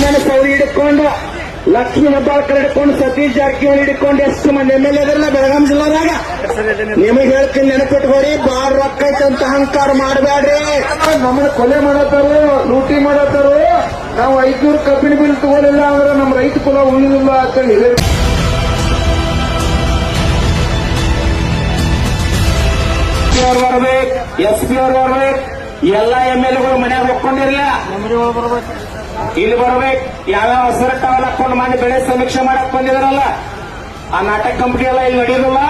Saudi ಹಿಡ್ಕೊಂಡು ಲಕ್ಷ್ಮೀ ಹೆಬ್ಬಾಳ್ಕರ್ ಹಿಡ್ಕೊಂಡು ಸತೀಶ್ ಜಾರಕಿಹೊಳಿ ಹಿಡ್ಕೊಂಡು ಎಷ್ಟು ಮಂದಿ ಎಂ ಎಲ್ ಎದ್ರಲ್ಲ ಬೆಳಗಾಂ ಜಿಲ್ಲಾದಾಗ? ನಿಮಗೆ ಹೇಳ್ತೀನಿ ನೆನಪಿಟ್ಕೊಡಿ ಬಾಳ್ ರೊಕ್ಕ ಅಂತ ಅಹಂಕಾರ ಮಾಡಬೇಡ್ರಿ ನಮ್ಮನ್ನ ಕೊಲೆ ಮಾಡತ್ತಾರು ಲೂಟಿ ಮಾಡತ್ತಾರು. ನಾವು ಐದ್ನೂರು ಕಬ್ಬಿಣ ಬಿಲ್ ತಗೊಳಿಲ್ಲ ಅಂದ್ರೆ ನಮ್ಮ ರೈತ ಕುಲ ಉಳಿದಿಲ್ಲ ಅಂತ ಹೇಳಿ. ಎಸ್ ಪಿ ಅವ್ರು ಬರ್ಬೇಕು ಎಲ್ಲಾ ಎಂ ಎಲ್ ಎಗಳು ಮನ್ಯಾಗ ಹೋಗ್ಕೊಂಡಿರಲ್ಲ ಇಲ್ಲಿ ಬರ್ಬೇಕು. ಯಾವ್ಯಾವ ಹೆಸರು ಟವಲ್ ಹಾಕೊಂಡು ಮಾಡಿ ಬೆಳೆ ಸಮೀಕ್ಷೆ ಮಾಡಕ್ ಬಂದಿದಾರಲ್ಲ ಆ ನಾಟಕ ಕಂಪನಿ ಎಲ್ಲ ಇಲ್ಲಿ ನಡೆಯೋದಿಲ್ಲ.